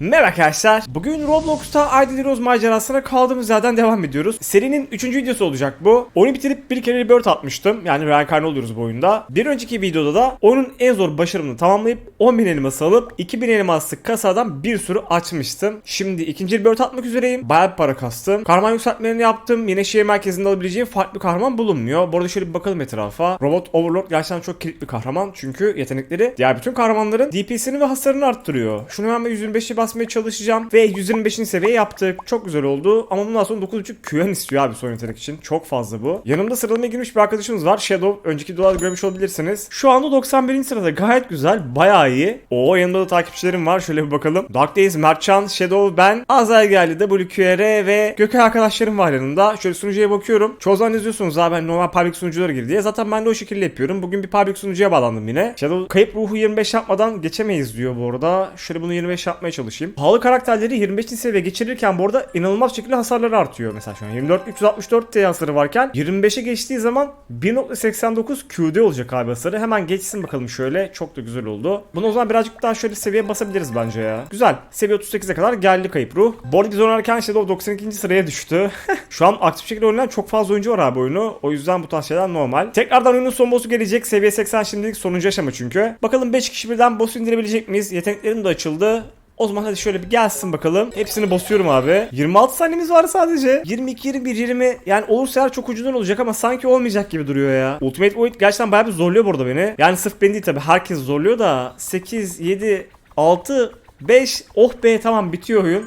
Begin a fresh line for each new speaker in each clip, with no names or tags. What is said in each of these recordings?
Merhaba arkadaşlar. Bugün Roblox'ta ID Heroes macerasına kaldığımız yerden devam ediyoruz. Serinin 3. videosu olacak bu. Oyunu bitirip bir kere rebirth atmıştım. Yani reenkarne oluyoruz bu oyunda. Bir önceki videoda da oyunun en zor başarımını tamamlayıp 10.000 elması alıp 2000 elmaslık kasadan bir sürü açmıştım. Şimdi ikinci rebirth atmak üzereyim. Bayağı bir para kastım. Kahraman yükseltmelerini yaptım. Yine şehir merkezinde alabileceğim farklı kahraman bulunmuyor. Bu arada şöyle bir bakalım etrafa. Robot Overlord gerçekten çok kilit bir kahraman. Çünkü yetenekleri diğer bütün kahramanların DPS'ini ve hasarını arttırıyor. Şunu hemen bir 125'i basmaya çalışacağım. Ve 125. seviye yaptık. Çok güzel oldu. Ama bundan sonra 9.5 QN istiyor abi son yetenek için. Çok fazla bu. Yanımda sıralamaya girmiş bir arkadaşımız var. Shadow. Önceki videolarda görmüş olabilirsiniz. Şu anda 91. sırada. Gayet güzel. Bayağı iyi. Oo yanımda da takipçilerim var. Şöyle bir bakalım. Dark Days, Mertcan, Shadow, ben, Azel geldi, WQR ve Gökay arkadaşlarım var yanımda. Şöyle sunucuya bakıyorum. Çoğu zaman yazıyorsunuz abi ben normal public sunuculara gir diye. Zaten ben de o şekilde yapıyorum. Bugün bir public sunucuya bağlandım yine. Shadow kayıp ruhu 25 yapmadan geçemeyiz diyor bu arada. Şöyle bunu 25 yapmaya çalışayım. Pahalı karakterleri 25. seviye geçirirken bu arada inanılmaz şekilde hasarları artıyor. Mesela şu an 24 364 T hasarı varken 25'e geçtiği zaman 1.89 QD olacak abi hasarı. Hemen geçsin bakalım şöyle. Çok da güzel oldu. Bunu o zaman birazcık daha şöyle seviye basabiliriz bence ya. Güzel. Seviye 38'e kadar geldi kayıp ruh. Bu arada biz oynarken Shadow 92. sıraya düştü. şu an aktif şekilde oynayan çok fazla oyuncu var abi oyunu. O yüzden bu tarz şeyler normal. Tekrardan oyunun son boss'u gelecek. Seviye 80 şimdilik sonuncu aşama çünkü. Bakalım 5 kişi birden boss'u indirebilecek miyiz? Yeteneklerim de açıldı. O zaman hadi şöyle bir gelsin bakalım. Hepsini basıyorum abi. 26 saniyemiz var sadece. 22, 21, 20. Yani olursa eğer çok ucundan olacak ama sanki olmayacak gibi duruyor ya. Ultimate Void gerçekten bayağı bir zorluyor burada beni. Yani sırf beni değil tabi. Herkes zorluyor da. 8, 7, 6, 5. Oh be tamam bitiyor oyun.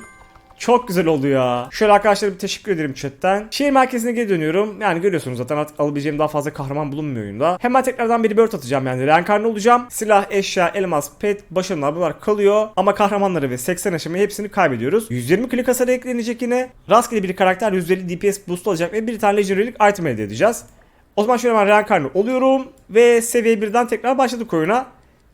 Çok güzel oldu ya. Şöyle arkadaşlar bir teşekkür ederim chatten. Şehir merkezine geri dönüyorum. Yani görüyorsunuz zaten artık alabileceğim daha fazla kahraman bulunmuyor oyunda. Hemen tekrardan bir rebirth atacağım yani. Reenkarne olacağım. Silah, eşya, elmas, pet, başarılar bunlar kalıyor. Ama kahramanları ve 80 aşamayı hepsini kaybediyoruz. 120 klik hasarı eklenecek yine. Rastgele bir karakter 150 DPS boost alacak ve bir tane legendary'lik item elde edeceğiz. O zaman şöyle hemen reenkarne oluyorum. Ve seviye 1'den tekrar başladık oyuna.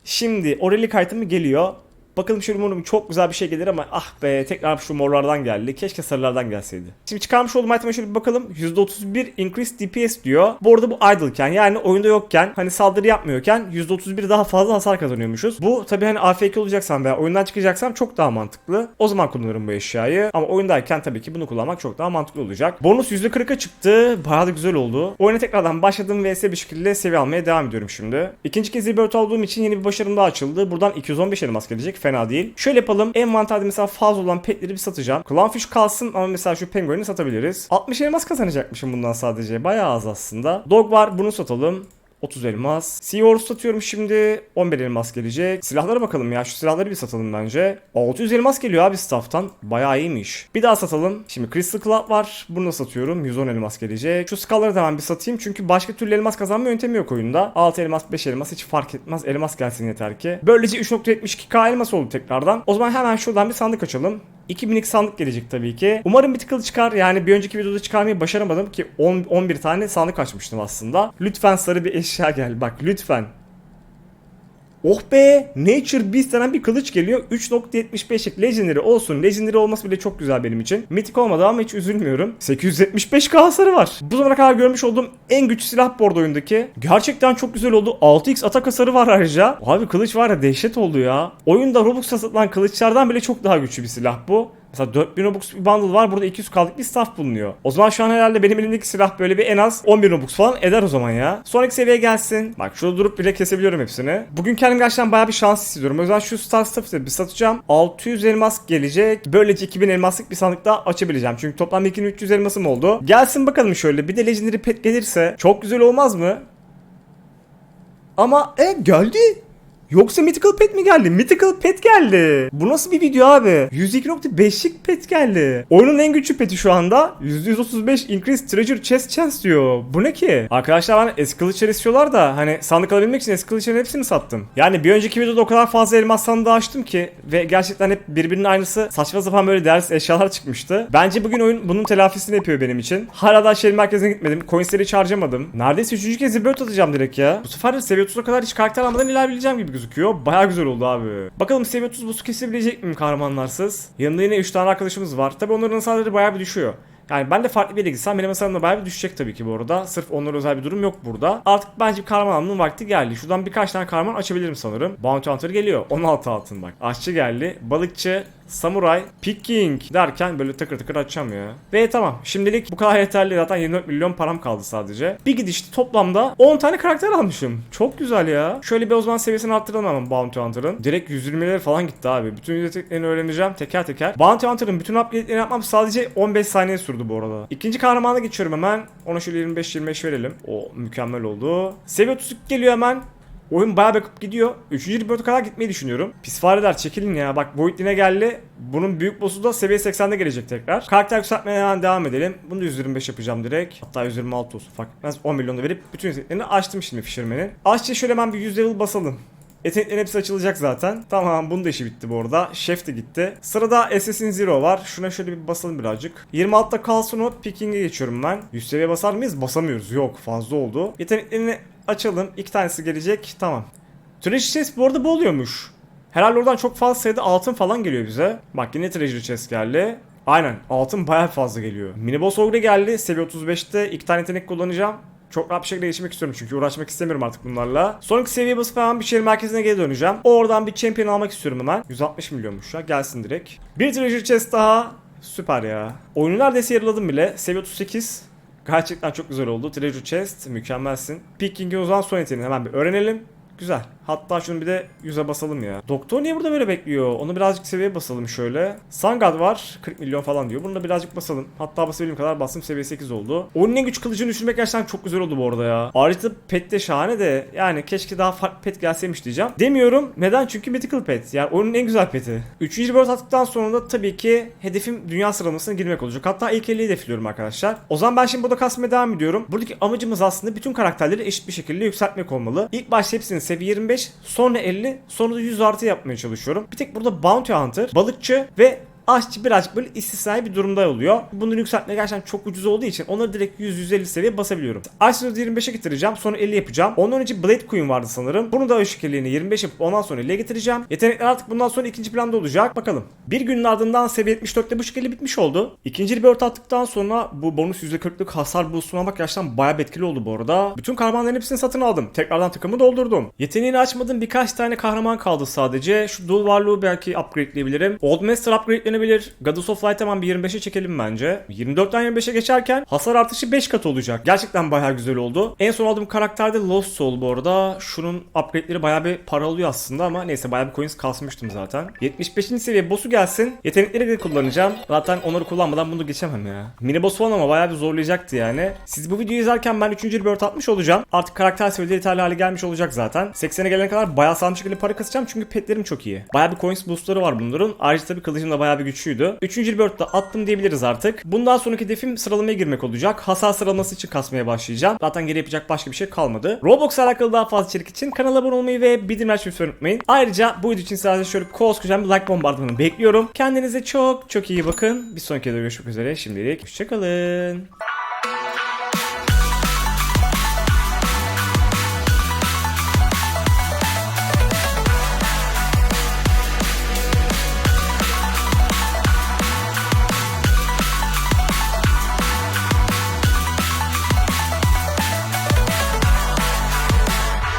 Şimdi o relic item'i geliyor. Bakalım şöyle umarım çok güzel bir şey gelir ama ah be tekrar şu morlardan geldi. Keşke sarılardan gelseydi. Şimdi çıkarmış olduğum item'e şöyle bir bakalım. %31 increase DPS diyor. Bu arada bu idle'ken yani oyunda yokken hani saldırı yapmıyorken %31 daha fazla hasar kazanıyormuşuz. Bu tabi hani AFK olacaksam veya oyundan çıkacaksam çok daha mantıklı. O zaman kullanırım bu eşyayı. Ama oyundayken tabii ki bunu kullanmak çok daha mantıklı olacak. Bonus %40'a çıktı. Bayağı da güzel oldu. Oyuna tekrardan başladım vs bir şekilde seviye almaya devam ediyorum şimdi. İkinci kez rebirth olduğum için yeni bir başarım daha açıldı. Buradan 215 elmas gelecek. Fena değil. Şöyle yapalım. Envanterde mesela fazla olan petleri bir satacağım. Clownfish kalsın ama mesela şu pengueni satabiliriz. 60 elmas kazanacakmışım bundan sadece. Bayağı az aslında. Dog var. Bunu satalım. 30 elmas. Seahorse satıyorum şimdi. 11 elmas gelecek. Silahlara bakalım ya. Şu silahları bir satalım bence. 600 elmas geliyor abi staff'tan. Bayağı iyiymiş. Bir daha satalım. Şimdi Crystal Club var. Bunu da satıyorum. 110 elmas gelecek. Şu skalları da hemen bir satayım. Çünkü başka türlü elmas kazanma yöntemi yok oyunda. 6 elmas 5 elmas hiç fark etmez. Elmas gelsin yeter ki. Böylece 3.72k elmas oldu tekrardan. O zaman hemen şuradan bir sandık açalım. 2000'lik sandık gelecek tabii ki. Umarım tıkıl çıkar. Yani bir önceki videoda çıkarmayı başaramadım ki 10, 11 tane sandık açmıştım aslında. Lütfen sarı bir eşya gel. Bak lütfen. Oh be! Nature Beast denen bir kılıç geliyor. 3.75'lik Legendary olsun. Legendary olması bile çok güzel benim için. Mythic olmadı ama hiç üzülmüyorum. 875k hasarı var. Bu zamana kadar görmüş olduğum en güçlü silah board oyundaki. Gerçekten çok güzel oldu. 6x atak hasarı var ayrıca. Abi kılıç var ya dehşet oldu ya. Oyunda Robux'a satılan kılıçlardan bile çok daha güçlü bir silah bu. Mesela 4000 Robux bir bundle var. Burada 200 kaldık bir staff bulunuyor. O zaman şu an herhalde benim elimdeki silah böyle bir en az 11 Robux falan eder o zaman ya. Sonraki seviye gelsin. Bak şurada durup bile kesebiliyorum hepsini. Bugün kendim gerçekten bayağı bir şans hissediyorum. O yüzden şu star staff'ı bir satacağım. 600 elmas gelecek. Böylece 2000 elmaslık bir sandık daha açabileceğim. Çünkü toplam 2300 elmasım oldu. Gelsin bakalım şöyle. Bir de legendary pet gelirse çok güzel olmaz mı? Ama e geldi. Yoksa Mythical Pet mi geldi? Mythical Pet geldi. Bu nasıl bir video abi? 102.5'lik pet geldi. Oyunun en güçlü peti şu anda. %135 increase treasure chest chance diyor. Bu ne ki? Arkadaşlar ben eski kılıçlar istiyorlar da hani sandık alabilmek için eski kılıçların hepsini sattım. Yani bir önceki videoda o kadar fazla elmas sandığı açtım ki ve gerçekten hep birbirinin aynısı saçma sapan böyle değersiz eşyalar çıkmıştı. Bence bugün oyun bunun telafisini yapıyor benim için. Hala daha şehir merkezine gitmedim. Coinsleri hiç. Neredeyse üçüncü kez rebirth atacağım direkt ya. Bu sefer de seviye 30'a kadar hiç karakter almadan ilerleyeceğim gibi gözüküyor. Baya güzel oldu abi. Bakalım seviye 30 boss'u kesebilecek miyim kahramanlarsız? Yanında yine 3 tane arkadaşımız var. Tabi onların hasarları baya bir düşüyor. Yani ben de farklı bir yere gitsem benim hasarım da bayağı bir düşecek tabii ki bu arada. Sırf onlara özel bir durum yok burada. Artık bence kahraman almanın vakti geldi. Şuradan birkaç tane kahraman açabilirim sanırım. Bounty Hunter geliyor. 16 altın bak. Aşçı geldi. Balıkçı Samuray, Picking derken böyle tıkır açacağım ya. Ve tamam şimdilik bu kadar yeterli zaten 24 milyon param kaldı sadece. Bir gidişte toplamda 10 tane karakter almışım. Çok güzel ya. Şöyle bir o zaman seviyesini arttıralım hemen Bounty Hunter'ın. Direkt 120'leri falan gitti abi. Bütün yeteneklerini öğreneceğim teker teker. Bounty Hunter'ın bütün upgrade'lerini yapmam sadece 15 saniye sürdü bu arada. İkinci kahramana geçiyorum hemen. Ona şöyle 25-25 verelim. O mükemmel oldu. Seviye 32 geliyor hemen. Oyun bayağı bakıp gidiyor. Üçüncü reboot'a kadar gitmeyi düşünüyorum. Pis fareler çekilin ya. Bak Void yine geldi. Bunun büyük boss'u da seviye 80'de gelecek tekrar. Karakter yükseltmeye hemen devam edelim. Bunu da 125 yapacağım direkt. Hatta 126 olsun fark etmez. 10 milyonu verip bütün yeteneklerini açtım şimdi Fisherman'in. Açça şöyle hemen bir 100 level basalım. Yeteneklerin hepsi açılacak zaten. Tamam bunun da işi bitti bu arada. Chef de gitti. Sırada Assassin Zero var. Şuna şöyle bir basalım birazcık. 26'da kalsın o. Picking'e geçiyorum ben. 100 seviye basar mıyız? Basamıyoruz. Yok fazla oldu. Yeteneklerini açalım. İki tanesi gelecek. Tamam. Treasure chest bu arada bu oluyormuş. Herhalde oradan çok fazla sayıda altın falan geliyor bize. Bak yine treasure chest geldi. Aynen altın bayağı fazla geliyor. Mini boss ogre geldi. Seviye 35'te iki tane yetenek kullanacağım. Çok rahat bir şekilde geçmek istiyorum çünkü uğraşmak istemiyorum artık bunlarla. Sonraki seviye basıp hemen bir şehir merkezine geri döneceğim. Oradan bir champion almak istiyorum hemen. 160 milyonmuş ya gelsin direkt. Bir treasure chest daha. Süper ya. Oyunu neredeyse yarıladım bile. Seviye 38. Gerçekten çok güzel oldu. Treasure chest mükemmelsin. Picking'in o zaman son yeteneğini hemen bir öğrenelim. Güzel. Hatta şunu bir de 100'e basalım ya. Doktor niye burada böyle bekliyor? Onu birazcık seviye basalım şöyle. Sangad var. 40 milyon falan diyor. Bunu da birazcık basalım. Hatta basabildiğim kadar bastım. Seviye 8 oldu. Onun en güç kılıcını düşürmek gerçekten çok güzel oldu bu arada ya. Ayrıca pet de şahane de. Yani keşke daha farklı pet gelseymiş diyeceğim. Demiyorum. Neden? Çünkü Mythical Pet. Yani oyunun en güzel peti. Üçüncü reward attıktan sonra da tabii ki hedefim dünya sıralamasına girmek olacak. Hatta ilk 50'yi hedefliyorum arkadaşlar. O zaman ben şimdi burada kasmaya devam ediyorum. Buradaki amacımız aslında bütün karakterleri eşit bir şekilde yükseltmek olmalı. İlk başta hepsini seviye 25, sonra 50, sonra da 100 artı yapmaya çalışıyorum. Bir tek burada Bounty Hunter, balıkçı ve aşçı birazcık böyle istisnai bir durumda oluyor. Bunları yükseltmeye gerçekten çok ucuz olduğu için onları direkt 100-150 seviye basabiliyorum. Aşçıları 25'e getireceğim sonra 50 yapacağım. Ondan önce Blade Queen vardı sanırım. Bunu da ışıkeliğini 25 yapıp ondan sonra 50'ye getireceğim. Yetenekler artık bundan sonra ikinci planda olacak. Bakalım. Bir günün ardından seviye 74'te bu şekilde bitmiş oldu. İkinci rebirth attıktan sonra bu bonus %40'lık hasar boostuna bak gerçekten bayağı bir etkili oldu bu arada. Bütün kahramanların hepsini satın aldım. Tekrardan takımı doldurdum. Yeteneğini açmadığım birkaç tane kahraman kaldı sadece. Şu dual varlığı belki upgrade'leyebilirim. Old Master upgrade'lenebilir. Goddess of Light hemen bir 25'e çekelim bence. 24'ten 25'e geçerken hasar artışı 5 kat olacak. Gerçekten bayağı güzel oldu. En son aldığım karakter de Lost Soul bu arada. Şunun upgrade'leri bayağı bir para alıyor aslında ama neyse bayağı bir coins kasmıştım zaten. 75. seviye boss'u gelsin. Yetenekleri de kullanacağım. Zaten onları kullanmadan bunu geçemem ya. Mini boss falan ama bayağı bir zorlayacaktı yani. Siz bu videoyu izlerken ben 3. rebirth atmış olacağım. Artık karakter seviyeleri yeterli hale gelmiş olacak zaten. 80'e gelene kadar bayağı sağlam şekilde para kasacağım çünkü petlerim çok iyi. Bayağı bir coins boostları var bunların. Ayrıca tabii kılıcım da bayağı bir güçlüydü. 3. rebirth'te attım diyebiliriz artık. Bundan sonraki hedefim sıralamaya girmek olacak. Hasar sıralaması için kasmaya başlayacağım. Zaten geri yapacak başka bir şey kalmadı. Roblox'la alakalı daha fazla içerik için kanala abone olmayı ve bildirim açmayı unutmayın. Ayrıca bu video için sadece şöyle koskocaman bir like bombardımanı bekliyorum. Kendinize çok çok iyi bakın. Bir sonraki videoda görüşmek üzere. Şimdilik hoşçakalın.